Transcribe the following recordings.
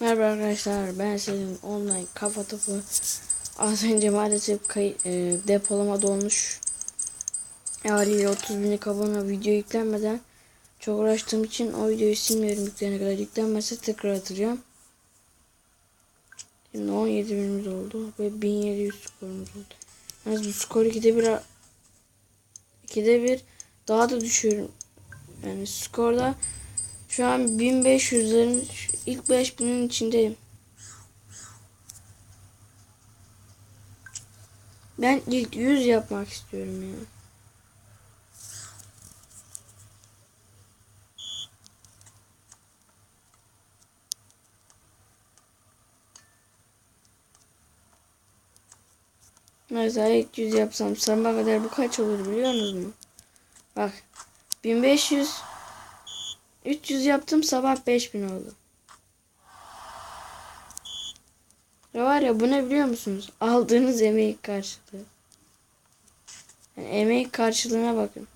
Merhaba arkadaşlar ben Selim online kafa topu. Az önce maalesef kay e, depolama dolmuş. Haliyle 30 binlik abone video yüklenmeden çok uğraştığım için o videoyu silmiyorum yüklenene kadar. Yüklenmezse tekrar atacağım şimdi 17 binimiz oldu ve 1700 skorumuz oldu. Yalnız bu skor 2'de 1 2'de 1 daha da düşüyorum. Yani skorda şu an 1500'lerin ilk 5000'in içindeyim. Ben ilk 100 yapmak istiyorum ya. Mesela ilk 100 yapsam sabah kadar bu kaç olur biliyor musunuz? Bak 1500 300 yaptım sabah 5000 oldu. Ya var ya bu ne biliyor musunuz? Aldığınız emeği karşılığı. Yani emeği karşılığına bakın.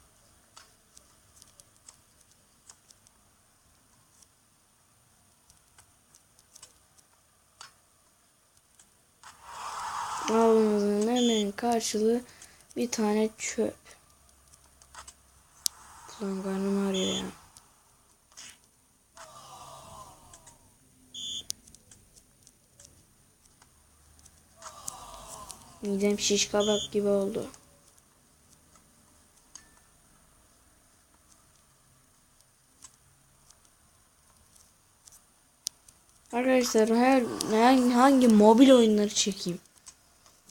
Aldığınızın emeğin karşılığı bir tane çöp. Ulan karnım ağrıyor ya. Midem şiş kabak gibi oldu. Arkadaşlar her hangi, hangi mobil oyunları çekeyim?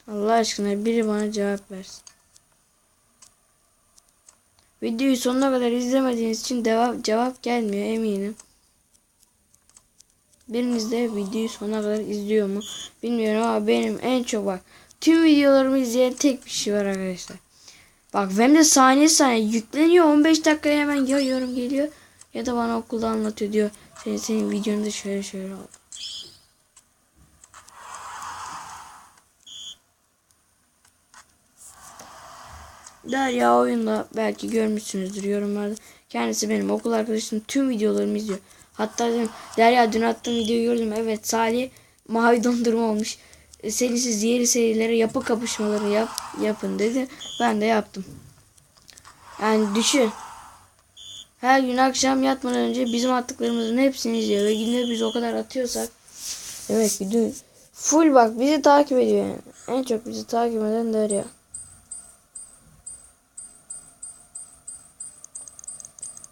Allah aşkına biri bana cevap versin. Videoyu sonuna kadar izlemediğiniz için cevap, cevap gelmiyor eminim. Biriniz de videoyu sonuna kadar izliyor mu? Bilmiyorum ama benim en çok bak tüm videolarımı izleyen tek bir şey var arkadaşlar. Bak hem de saniye saniye yükleniyor 15 dakikaya hemen ya yorum geliyor ya da bana okulda anlatıyor diyor. Senin, senin videonda şöyle şöyle oldu. Derya oyunda belki görmüşsünüzdür yorumlarda. Kendisi benim okul arkadaşım tüm videolarımı izliyor. Hatta dedim Derya dün attığım videoyu gördüm. Evet Salih mavi dondurma olmuş. E, serisiz diğer serilere yapı kapışmaları yap, yapın dedi. Ben de yaptım. Yani düşün. Her gün akşam yatmadan önce bizim attıklarımızın hepsini izliyor. Ve günde biz o kadar atıyorsak. Evet gidiyor. Full bak bizi takip ediyor yani. En çok bizi takip eden Derya.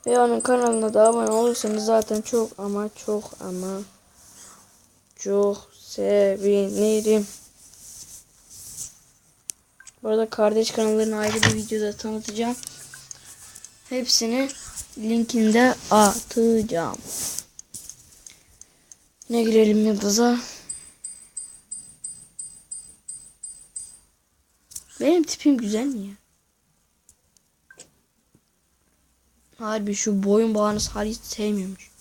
Ve onun kanalına da abone olursanız zaten çok ama çok ama çok sevinirim. Bu arada kardeş kanallarını ayrı bir videoda tanıtacağım. Hepsini linkinde atacağım. Ne girelim yıldıza? Benim tipim güzel mi ya? Harbi şu boyun bağını hiç sevmiyormuş.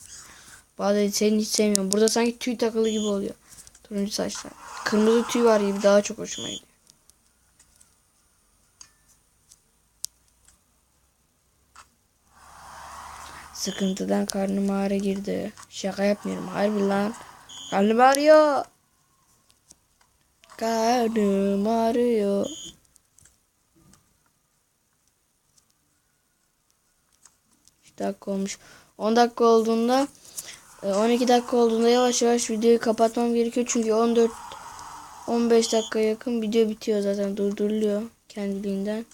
Bazen seni hiç sevmiyorum. Burada sanki tüy takılı gibi oluyor. Turuncu saçlar. Kırmızı tüy var gibi daha çok hoşuma gidiyor. Sıkıntıdan karnım ağrı girdi. Şaka yapmıyorum. Harbi lan. Karnım ağrıyor. Karnım ağrıyor. dakika olmuş. 10 dakika olduğunda 12 dakika olduğunda yavaş yavaş videoyu kapatmam gerekiyor. Çünkü 14 15 dakika yakın video bitiyor zaten durduruluyor kendiliğinden.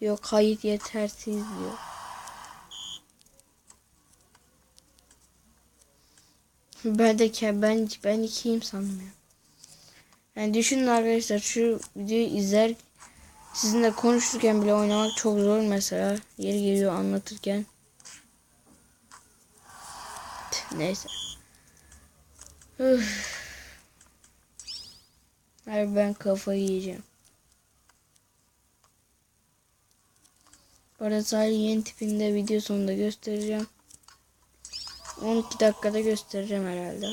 Diyor kayıt yetersiz diyor. Ben de ben ben ikiyim sandım ya. Yani düşünün arkadaşlar şu videoyu izler sizinle konuşurken bile oynamak çok zor mesela. Yeri geliyor anlatırken. Neyse. Üf. Hayır ben kafayı yiyeceğim. Sadece yeni tipinde video sonunda göstereceğim. 12 dakikada göstereceğim herhalde.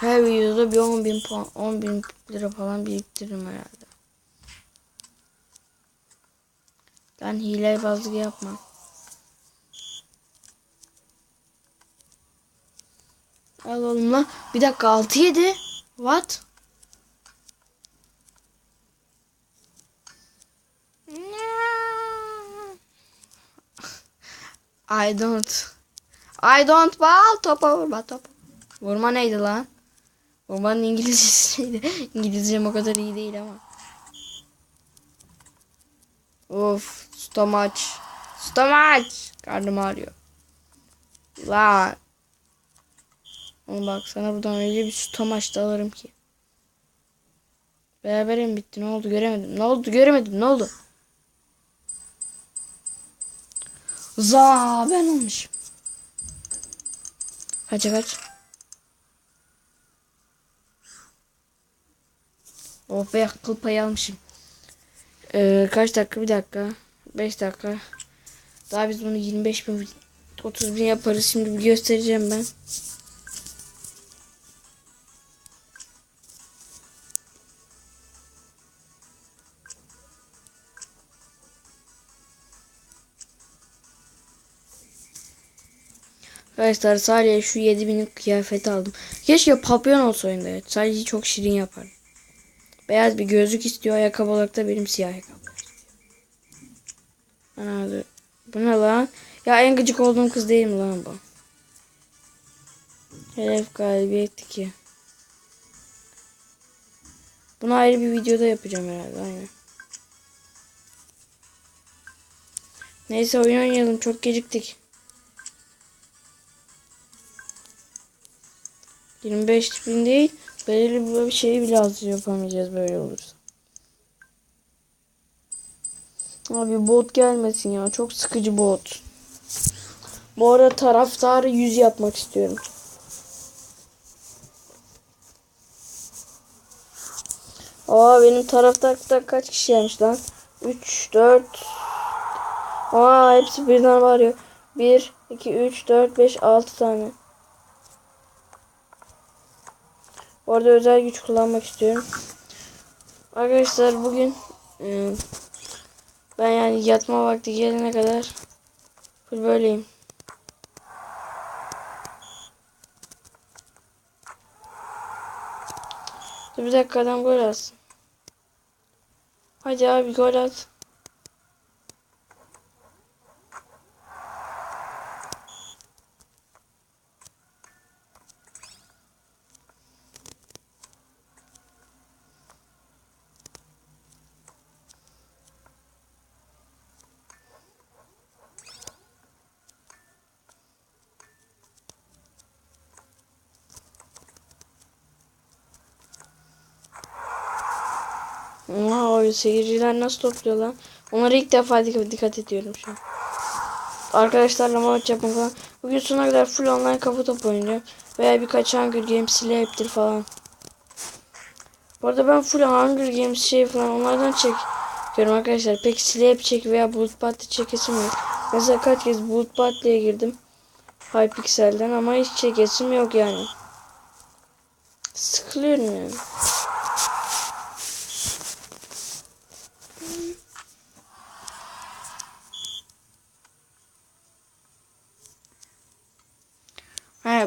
Her videoda bir 10 bin, puan, 10 bin lira falan biriktiririm herhalde. Ben hile bazlık yapmam. Al oğlum lan. Bir dakika 6 7. What? I don't. I don't bal topa vurma topa. Vurma neydi lan? Vurmanın İngilizcesi neydi? İngilizcem o kadar iyi değil ama. Of, stomach. Stomach. Karnım ağrıyor. Lan. Oğlum bak sana buradan öyle bir stomach da alırım ki. Beraber mi bitti? Ne oldu? Göremedim. Ne oldu? Göremedim. Ne oldu? Za ben olmuşum. Kaça kaç? Oh be kıl payı almışım. Ee, kaç dakika? Bir dakika. 5 dakika. Daha biz bunu 25 bin 30 bin yaparız. Şimdi bir göstereceğim ben. Arkadaşlar sadece şu 7000'lik kıyafeti aldım. Keşke papyon olsa oyunda. Evet. Sadece çok şirin yapar. Beyaz bir gözlük istiyor. Ayakkabı olarak da benim siyah ayakkabı. Ana dur. Bu ne lan? Ya en gıcık olduğum kız değil mi lan bu? Hedef galibiyetti ki. Bunu ayrı bir videoda yapacağım herhalde. Aynen. Neyse oyun oynayalım. Çok geciktik. 25 bin değil. Belirli bir şeyi bile az yapamayacağız böyle olursa. Abi bot gelmesin ya. Çok sıkıcı bot. Bu arada taraftarı 100 yapmak istiyorum. Aa benim taraftarda kaç kişi gelmiş lan? 3, 4. Aa hepsi birden var ya. 1, 2, 3, 4, 5, 6 tane. Orada özel güç kullanmak istiyorum. Arkadaşlar bugün e, ben yani yatma vakti gelene kadar full böyleyim. Bir dakika adam gol atsın. Hadi abi gol at. Oha seyirciler nasıl topluyor lan? Onlara ilk defa dikkat, ediyorum şu an. Arkadaşlarla maç yapmak falan. Bugün sona kadar full online kafa top oynayacağım. Veya birkaç Hunger Games Slave'dir falan. Bu arada ben full Hunger Games şey falan onlardan çekiyorum arkadaşlar. Pek Slave çek veya Bulut Party çekesim yok. Mesela kaç kez Bulut Party'ye girdim. Hypixel'den ama hiç çekesim yok yani. Sıkılıyorum yani.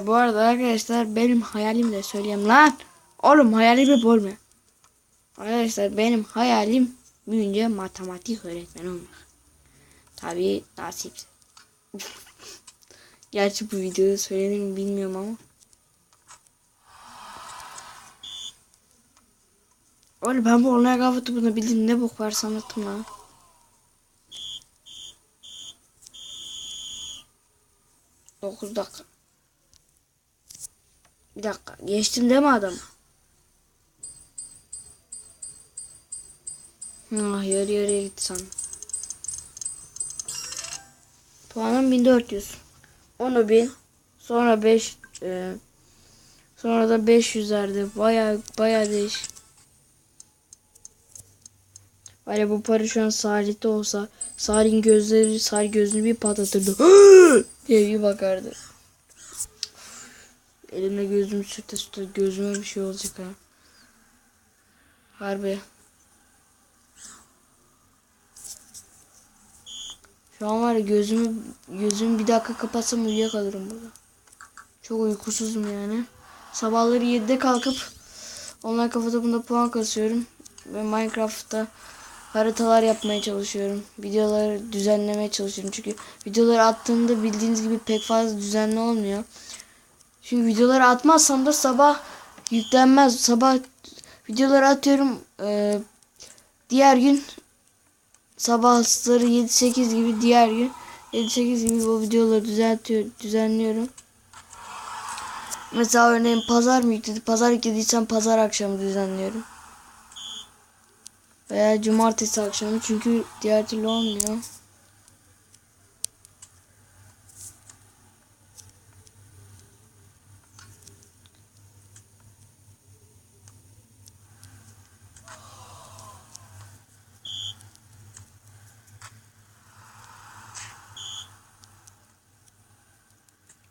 Bu arada arkadaşlar benim hayalim de söyleyeyim lan. Oğlum hayalimi bölme. Arkadaşlar benim hayalim büyünce matematik öğretmeni olmak. Tabi nasip. Gerçi bu videoda söyledim mi bilmiyorum ama. Oğlum ben bu online kafatı bunu bildim ne bok var sanatım lan. Dokuz dakika. Bir dakika. Geçtim mi adam? Ah yarı yarıya gitti sandım. Puanım 1400. Onu 1000. Sonra 5 e, sonra da 500'lerde baya baya değiş. Var bu para şu an Salih'te olsa Salih'in gözleri Salih gözünü bir patlatırdı. diye bir bakardı. Elimle gözümü sürte sürte gözüme bir şey olacak ha. Harbi. Şu an var ya gözümü gözümü bir dakika kapatsam uyuyakalırım burada. Çok uykusuzum yani. Sabahları 7'de kalkıp online kafada bunda puan kasıyorum. Ve Minecraft'ta haritalar yapmaya çalışıyorum. Videoları düzenlemeye çalışıyorum. Çünkü videoları attığımda bildiğiniz gibi pek fazla düzenli olmuyor. Çünkü videoları atmazsam da sabah yüklenmez. Sabah videoları atıyorum. Ee, diğer gün sabahları 7-8 gibi diğer gün 7-8 gibi bu videoları düzeltiyor, düzenliyorum. Mesela örneğin pazar mı yükledi? Pazar yüklediysem pazar akşamı düzenliyorum. Veya cumartesi akşamı çünkü diğer türlü olmuyor.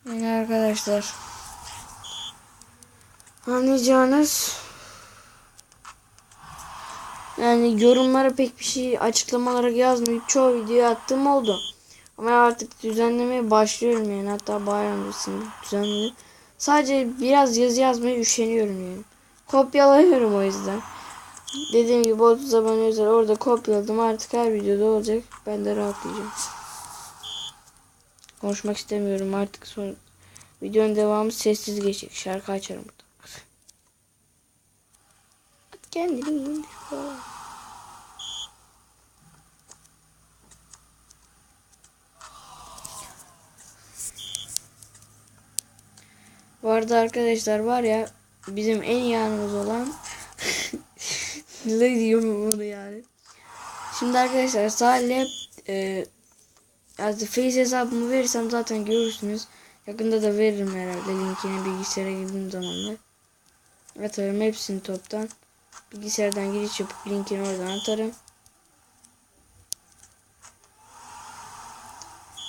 Yani arkadaşlar anlayacağınız yani yorumlara pek bir şey açıklama olarak yazmayıp çoğu video attığım oldu. Ama artık düzenlemeye başlıyorum yani hatta bayağı öncesinde düzenledim. Sadece biraz yazı yazmaya üşeniyorum yani. Kopyalamıyorum o yüzden. Dediğim gibi 30 abone özel orada kopyaladım artık her videoda olacak. Ben de rahatlayacağım. Konuşmak istemiyorum artık sonra videonun devamı sessiz geçecek. Şarkı açarım burada. Kendini indir. Bu arada arkadaşlar var ya bizim en iyi anımız olan ne diyorum bunu yani. Şimdi arkadaşlar Salih'e e, yani Face hesabımı verirsem zaten görürsünüz. Yakında da veririm herhalde linkini bilgisayara girdiğim zamanlar. Atarım hepsini toptan. Bilgisayardan giriş yapıp linkini oradan atarım.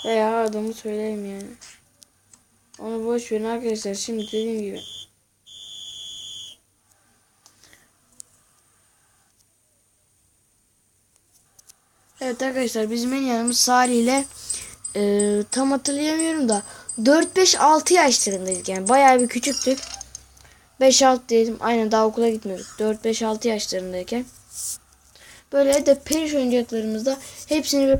Veya adamı söyleyeyim yani. Onu boş verin arkadaşlar. Şimdi dediğim gibi. Evet arkadaşlar bizim en yanımız Salih ile e, tam hatırlayamıyorum da 4-5-6 yaşlarındaydık yani bayağı bir küçüktük. 5-6 dedim aynen daha okula gitmiyorduk 4-5-6 yaşlarındayken. Böyle evde periş oyuncaklarımızda hepsini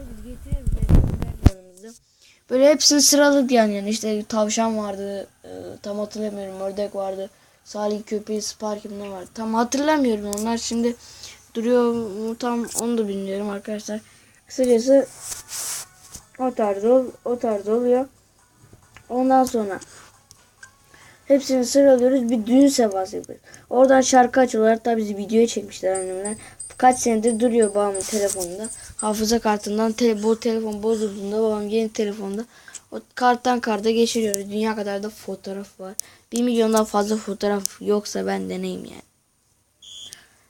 böyle hepsini sıraladık yani. yani işte tavşan vardı. E, tam hatırlamıyorum. Ördek vardı. Salih köpeği, Sparky ne vardı. Tam hatırlamıyorum. Onlar şimdi duruyor mu tam onu da bilmiyorum arkadaşlar. Kısacası o tarz, ol, o tarz oluyor. Ondan sonra hepsini sıralıyoruz. Bir düğün sefası yapıyoruz. Oradan şarkı açıyorlar. Tabi bizi videoya çekmişler annemler. Kaç senedir duruyor babamın telefonunda. Hafıza kartından te bu telefon bozulduğunda babam yeni telefonda o karttan karta geçiriyoruz. Dünya kadar da fotoğraf var. Bir milyondan fazla fotoğraf yoksa ben deneyim yani.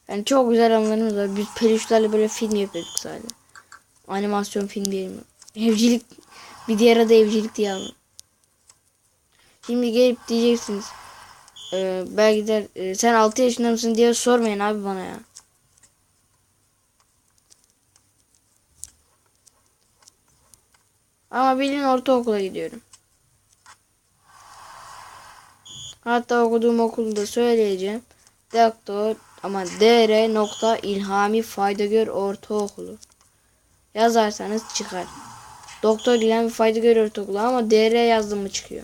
Yani çok güzel anılarımız var. Biz peluşlarla böyle film yapıyorduk sadece. Animasyon film diyelim. Evcilik bir diğer adı evcilik diye alın. Şimdi gelip diyeceksiniz. E, belki de e, sen 6 yaşında mısın diye sormayın abi bana ya. Ama bilin ortaokula gidiyorum. Hatta okuduğum okulda da söyleyeceğim. Doktor ama dr ilhami faydagör ortaokulu. Yazarsanız çıkar. Doktor ilhami faydagör ortaokulu ama dr yazdım mı çıkıyor.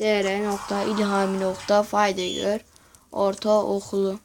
dr nokta ilhami nokta faydagör ortaokulu.